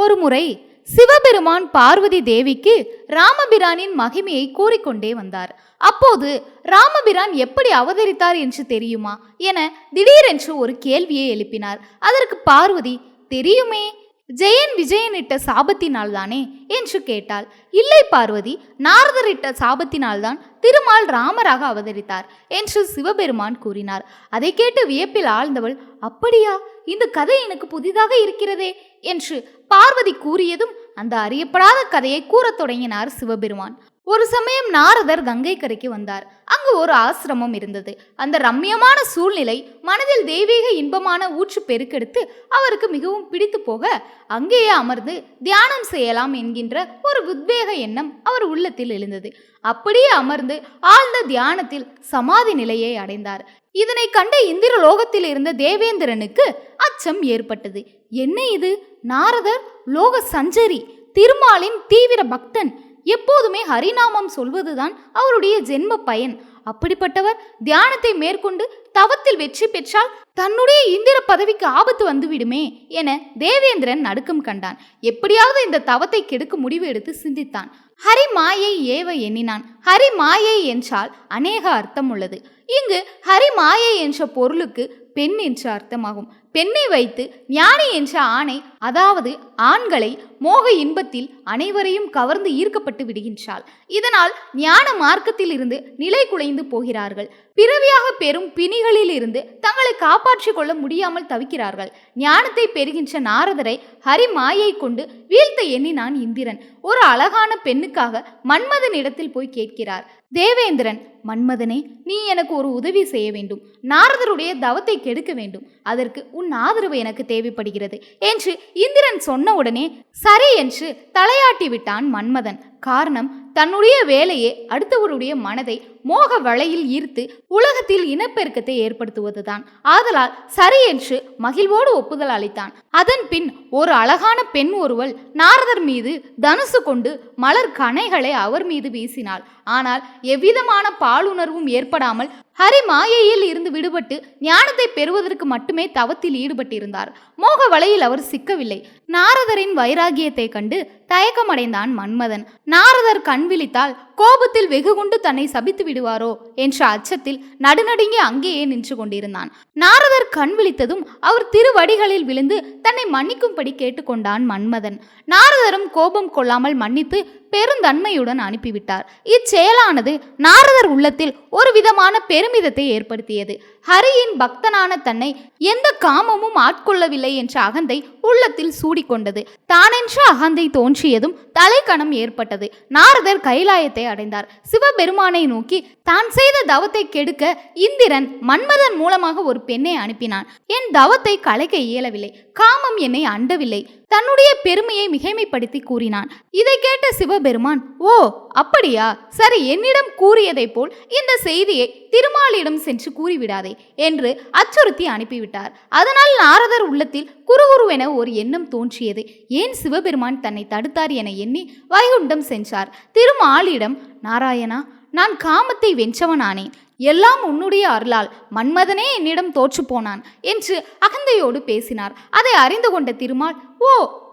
ஒருமுறை சிவபெருமான் பார்வதி தேவிக்கு ராமபிரானின் மகிமையை கூறிக்கொண்டே வந்தார். அப்போது ராமபிரான் எப்படி அவதரித்தார் என்று தெரியுமா? என திடீரென்று ஒரு கேள்வியை எழுப்பினார். அதற்கு பார்வதி தெரியுமே ஜெயன் விஜயன் இட்ட சாபத்தினால்தானே என்று கேட்டாள். இல்லை பார்வதி நாரதரிட்ட சாபத்தினால்தான் திருமால் ராமராக அவதரித்தார் என்று சிவபெருமான் கூறினார். அதை கேட்டு வியப்பில் ஆழ்ந்தவள் அப்படியா? இந்த கதை எனக்கு புதிதாக இருக்கிறதே என்று பார்வதி கூறியதும் அந்த அறியப்படாத கதையை கூறத் தொடங்கினார் சிவபெருமான். ஒரு சமயம் நாரதர் கங்கை கரைக்கு வந்தார். அங்கு ஒரு ஆசிரமம் இருந்தது. அந்த ரம்மியமான சூழ்நிலை மனதில் தெய்வீக இன்பமான ஊற்று பெருக்கெடுத்து அவருக்கு மிகவும் பிடித்து போக அங்கேயே அமர்ந்து தியானம் செய்யலாம் என்கின்ற ஒரு உத்வேக எண்ணம் அவர் உள்ளத்தில் எழுந்தது. அப்படியே அமர்ந்து ஆழ்ந்த தியானத்தில் சமாதி நிலையை அடைந்தார். இதனை கண்ட இந்திரலோகத்தில் இருந்த தேவேந்திரனுக்கு அச்சம் ஏற்பட்டது. என்ன இது? நாரதர்? லோக சஞ்சரி? திருமாலின் தீவிர பக்தன்? எப்போதுமே ஹரிநாமம் சொல்வதுதான் அவருடைய ஜென்ம பயன். அப்படிப்பட்டவர் தியானத்தை மேற்கொண்டு தவத்தில் வெற்றி பெற்றால் தன்னுடைய இந்திர பதவிக்கு ஆபத்து வந்துவிடுமே என தேவேந்திரன் நடுக்கம் கண்டான். எப்படியாவது இந்த தவத்தை கெடுக்க முடிவு எடுத்து சிந்தித்தான். ஹரி மாயை ஏவ எண்ணினான். ஹரி மாயை என்றால் அநேக அர்த்தம் உள்ளது. இங்கு ஹரி மாயை என்ற பொருளுக்கு பெண் என்ற அர்த்தமாகும். பெண்ணை வைத்து ஞானி என்ற ஆணை அதாவது ஆண்களை மோக இன்பத்தில் அனைவரையும் கவர்ந்து ஈர்க்கப்பட்டு விடுகின்றாள். இதனால் ஞான மார்க்கத்தில் இருந்து நிலை குலைந்து போகிறார்கள். பிறவியாக பெறும் பிணிகளில் இருந்து தங்களை காப்பாற்றிக் கொள்ள முடியாமல் தவிக்கிறார்கள். ஞானத்தை பெறுகின்ற நாரதரை ஹரி மாயை கொண்டு வீழ்த்த எண்ணினான் இந்திரன். ஒரு அழகான பெண்ணுக்காக மன்மதன் இடத்தில் போய் கேட்கிறார். தேவேந்திரன் மன்மதனே நீ எனக்கு ஒரு உதவி செய்ய வேண்டும். நாரதருடைய தவத்தை கெடுக்க வேண்டும். அதற்கு உன் ஆதரவு எனக்கு தேவைப்படுகிறது என்று இந்திரன் சொன்ன உடனே சரி என்று தலையாட்டி விட்டான் மன்மதன். காரணம் தன்னுடைய வேலையே அடுத்தவருடைய மனதை மோக வலையில் ஈர்த்து உலகத்தில் இனப்பெருக்கத்தை ஏற்படுத்துவதுதான். ஆதலால் சரி என்று மகிழ்வோடு ஒப்புதல் அளித்தான். அதன் பின் ஒரு அழகான பெண் ஒருவள் நாரதர் மீது தனுசு கொண்டு மலர் கணைகளை அவர் மீது வீசினாள். ஆனால் எவ்விதமான பாலுணர்வும் ஏற்படாமல் ஹரி மாயையில் இருந்து விடுபட்டு ஞானத்தை பெறுவதற்கு மட்டுமே தவத்தில் ஈடுபட்டிருந்தார். மோக வலையில் அவர் சிக்கவில்லை. நாரதரின் வைராகியத்தை கண்டு தயக்கமடைந்தான் மன்மதன். நாரதர் கண் விழித்தால் கோபத்தில் வெகுகுண்டு தன்னை சபித்து விடுவாரோ என்ற அச்சத்தில் நடுநடுங்கி அங்கேயே நின்று கொண்டிருந்தான். நாரதர் கண் விழித்ததும் அவர் திருவடிகளில் விழுந்து தன்னை மன்னிக்கும்படி கேட்டுக்கொண்டான் மன்மதன். நாரதரும் கோபம் கொள்ளாமல் மன்னித்து பெருந்தன்மையுடன் அனுப்பிவிட்டார். இச்செயலானது நாரதர் உள்ளத்தில் ஒரு விதமான பெருமிதத்தை ஏற்படுத்தியது. ஹரியின் பக்தனான தன்னை எந்த காமமும் ஆட்கொள்ளவில்லை என்ற அகந்தை உள்ளத்தில் சூடிக்கொண்டது. தானென்ற அகந்தை தோன்றியதும் தலைக்கணம் ஏற்பட்டது. நாரதர் கைலாயத்தை அடைந்தார். சிவபெருமானை நோக்கி தான் செய்த தவத்தை கெடுக்க இந்திரன் மன்மதன் மூலமாக ஒரு பெண்ணை அனுப்பினான். என் தவத்தை கலைக்க இயலவில்லை. காமம் என்னை அண்டவில்லை. தன்னுடைய பெருமையை மிகைமைப்படுத்தி கூறினான். இதை கேட்ட சிவபெருமான் ஓ அப்படியா? சரி என்னிடம் கூறியதைப் போல் இந்த செய்தியை திருமாலிடம் சென்று கூறிவிடாதே என்று அச்சுறுத்தி அனுப்பிவிட்டார். அதனால் நாரதர் உள்ளத்தில் குறுகுருவென ஒரு எண்ணம் தோன்றியது. ஏன் சிவபெருமான் தன்னை தடுத்தார் என எண்ணி வைகுண்டம் சென்றார்? திருமாலிடம் நாராயணா நான் காமத்தை வென்றவனானேன். எல்லாம் உன்னுடைய அருளால் மன்மதனே என்னிடம் தோற்று போனான் என்று அகந்தையோடு பேசினார். அதை அறிந்து கொண்ட திருமால் ஓ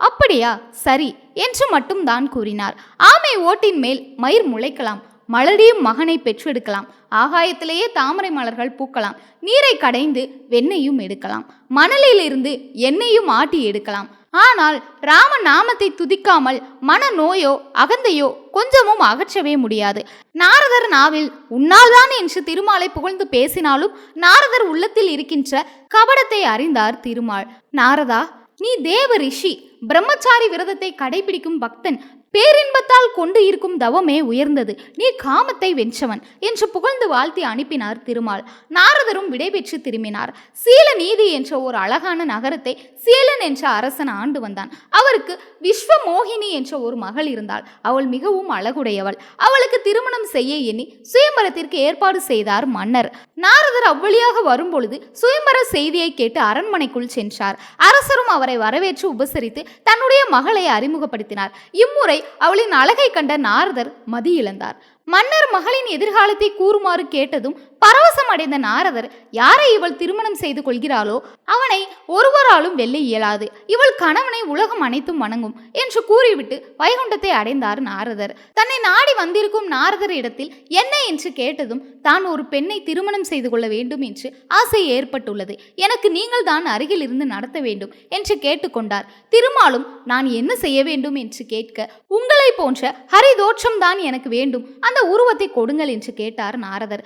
அப்படியா? சரி என்று மட்டும் தான் கூறினார். ஆமை ஓட்டின் மேல் மயிர் முளைக்கலாம் மலடியும் மகனை பெற்றெடுக்கலாம். ஆகாயத்திலேயே தாமரை மலர்கள் பூக்கலாம் நீரை கடைந்து வெண்ணையும் எடுக்கலாம். மணலிலிருந்து எண்ணெயும் ஆட்டி எடுக்கலாம். ஆனால் ராம நாமத்தை துதிக்காமல் மன நோயோ அகந்தையோ கொஞ்சமும் அகற்றவே முடியாது. நாரதர் நாவில் உன்னால்தான் என்று திருமாலை புகழ்ந்து பேசினாலும் நாரதர் உள்ளத்தில் இருக்கின்ற கபடத்தை அறிந்தார் திருமால். நாரதா நீ தேவ ரிஷி பிரம்மச்சாரி விரதத்தை கடைபிடிக்கும் பக்தன் பேரின்பத்தால் கொண்டு இருக்கும் தவமே உயர்ந்தது. நீ காமத்தை வென்றவன் என்று புகழ்ந்து வாழ்த்தி அனுப்பினார் திருமால். நாரதரும் விடைபெற்று திரும்பினார். சீல நீதி என்ற ஒரு அழகான நகரத்தை சீலன் என்ற அரசன் ஆண்டு வந்தான். அவருக்கு விஸ்வமோகினி என்ற ஒரு மகள் இருந்தாள். அவள் மிகவும் அழகுடையவள். அவளுக்கு திருமணம் செய்ய எண்ணி சுயம்பரத்திற்கு ஏற்பாடு செய்தார் மன்னர். நாரதர் அவ்வழியாக வரும்பொழுது சுயம்பர செய்தியை கேட்டு அரண்மனைக்குள் சென்றார். அரசரும் அவரை வரவேற்று உபசரித்து தன்னுடைய மகளை அறிமுகப்படுத்தினார். இம்முறை அவளின் அழகை கண்ட நாரதர் மதி இழந்தார் மன்னர் மகளின் எதிர்காலத்தை கூறுமாறு கேட்டதும் பரவசம் அடைந்த நாரதர் யாரை இவள் திருமணம் செய்து கொள்கிறாளோ அவனை ஒருவராலும் வெல்ல இயலாது. இவள் கணவனை உலகம் அனைத்தும் வணங்கும் என்று கூறிவிட்டு வைகுண்டத்தை அடைந்தார் நாரதர். தன்னை நாடி வந்திருக்கும் நாரதர் இடத்தில் என்ன என்று கேட்டதும் தான் ஒரு பெண்ணை திருமணம் செய்து கொள்ள வேண்டும் என்று ஆசை ஏற்பட்டுள்ளது. எனக்கு நீங்கள் தான் அருகில் இருந்து நடத்த வேண்டும் என்று கேட்டுக்கொண்டார். திருமாலும் நான் என்ன செய்ய வேண்டும் என்று கேட்க உங்களை போன்ற ஹரிதோற்றம் தான் எனக்கு வேண்டும். அந்த உருவத்தை கொடுங்கள் என்று கேட்டார் நாரதர்.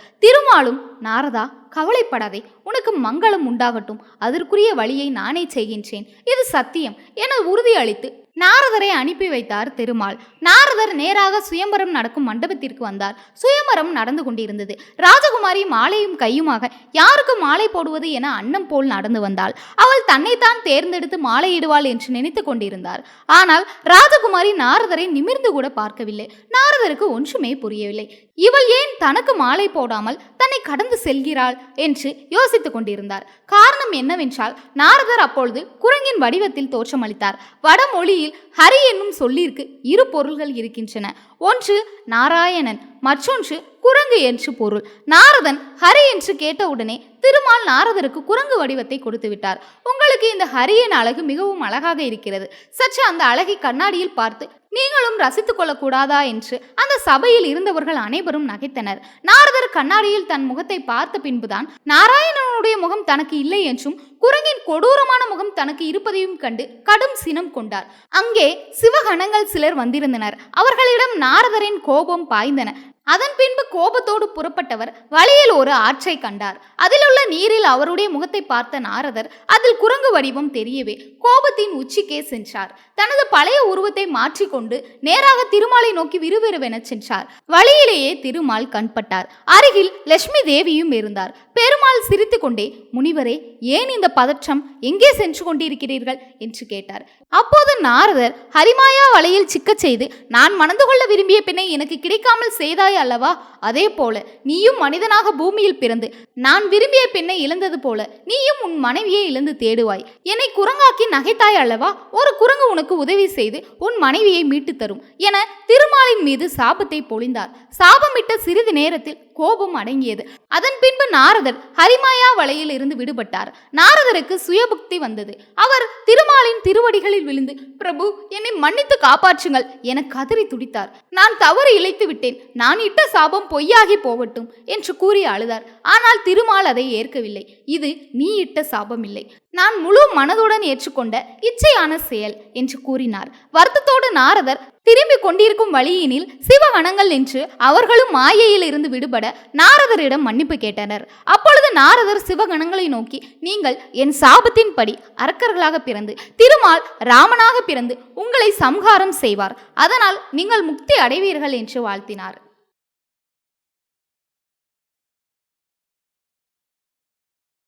திருமாலும் நாரதா கவலைப்படாதே உனக்கு மங்களம் உண்டாகட்டும். அதற்குரிய வழியை நானே செய்கின்றேன். இது சத்தியம். என உறுதியளித்து நாரதரை அனுப்பி வைத்தார் திருமால். நாரதர் நேராக சுயம்பரம் நடக்கும் மண்டபத்திற்கு வந்தார். சுயம்பரம் நடந்து கொண்டிருந்தது. ராஜகுமாரி மாலையும் கையுமாக யாருக்கு மாலை போடுவது என அன்னம் போல் நடந்து வந்தாள். அவள் தன்னைத்தான் தேர்ந்தெடுத்து மாலையிடுவாள் என்று நினைத்து கொண்டிருந்தார். ஆனால் ராஜகுமாரி நாரதரை நிமிர்ந்து கூட பார்க்கவில்லை. நாரதருக்கு ஒன்றுமே புரியவில்லை. இவள் ஏன் தனக்கு மாலை போடாமல் தன்னை கடந்து செல்கிறாள்? என்று யோசித்துக் கொண்டிருந்தார். காரணம் என்னவென்றால் நாரதர் அப்பொழுது குரங்கின் வடிவத்தில் தோற்றமளித்தார். வடமொழியில் ஹரி என்னும் சொல்லிற்கு இரு பொருள்கள் இருக்கின்றன. ஒன்று நாராயணன். மற்றொன்று குரங்கு என்று பொருள். நாரதன் ஹரி என்று கேட்டவுடனே திருமால் நாரதருக்கு குரங்கு வடிவத்தை கொடுத்து விட்டார். உங்களுக்கு இந்த ஹரியின் அழகு மிகவும் அழகாக இருக்கிறது. சற்று அந்த அழகை கண்ணாடியில் பார்த்து நீங்களும் ரசித்துக் கொள்ளக்கூடாதா என்று அந்த சபையில் இருந்தவர்கள் அனைவரும் நகைத்தனர். நாரதர் கண்ணாடியில் தன் முகத்தை பார்த்த பின்புதான் நாராயணனுடைய முகம் தனக்கு இல்லை என்றும் குரங்கின் கொடூரமான முகம் தனக்கு இருப்பதையும் கண்டு கடும் சினம் கொண்டார். அங்கே சிவகணங்கள் சிலர் வந்திருந்தனர். அவர்களிடம் நாரதரின் கோபம் பாய்ந்தன. அதன் பின்பு கோபத்தோடு புறப்பட்டவர் வழியில் ஒரு ஆற்றை கண்டார். அதிலுள்ள நீரில் அவருடைய முகத்தை பார்த்த நாரதர் அதில் குரங்கு வடிவம் தெரியவே கோபத்தின் உச்சிக்கே சென்றார். தனது பழைய உருவத்தை மாற்றிக்கொண்டு நேராக திருமாலை நோக்கி விறுவிறுவென சென்றார். வழியிலேயே திருமால் கண்பட்டார். அருகில் லட்சுமி தேவியும் இருந்தார். பெருமாள் சிரித்துக்கொண்டே முனிவரே ஏன் இந்த பதற்றம்? எங்கே சென்று கொண்டிருக்கிறீர்கள்? என்று கேட்டார். அப்போது நாரதர் ஹரிமாயா வலையில் சிக்கச் செய்து நான் மணந்து கொள்ள விரும்பிய பெண்ணை எனக்கு கிடைக்காமல் செய்தார் செய்தாய் அல்லவா? அதே போல நீயும் மனிதனாக பூமியில் பிறந்து நான் விரும்பிய பெண்ணை இழந்தது போல நீயும் உன் மனைவியை இழந்து தேடுவாய். என்னை குரங்காக்கி நகைத்தாய் அல்லவா? ஒரு குரங்கு உனக்கு உதவி செய்து உன் மனைவியை மீட்டு தரும் என திருமாலின் மீது சாபத்தை பொழிந்தார். சாபமிட்ட சிறிது நேரத்தில் கோபம் அடங்கியது. அதன் பின்பு நாரதர் ஹரிமாயா வலையில் இருந்து விடுபட்டார். நாரதருக்கு சுயபுக்தி வந்தது. அவர் திருமாலின் திருவடிகளில் விழுந்து பிரபு என்னை மன்னித்து காப்பாற்றுங்கள் என கதறி துடித்தார். நான் தவறு இழைத்து விட்டேன் நான் இட்ட சாபம் பொய்யாகி போகட்டும் என்று கூறி அழுதார். ஆனால் திருமால் அதை ஏற்கவில்லை. இது நீ இட்ட சாபம் இல்லை நான் முழு மனதுடன் ஏற்றுக்கொண்ட இச்சையான செயல் என்று கூறினார். வருத்தத்தோடு நாரதர் திரும்பி கொண்டிருக்கும் வழியினில் சிவ வனங்கள் நின்று அவர்களும் மாயையில் இருந்து விடுபட நாரதரிடம் மன்னிப்பு கேட்டனர். அப்பொழுது நாரதர் சிவகணங்களை நோக்கி நீங்கள் என் சாபத்தின்படி அரக்கர்களாக பிறந்து திருமால் ராமனாக பிறந்து உங்களை சம்ஹாரம் செய்வார். அதனால் நீங்கள் முக்தி அடைவீர்கள் என்று வாழ்த்தினார்.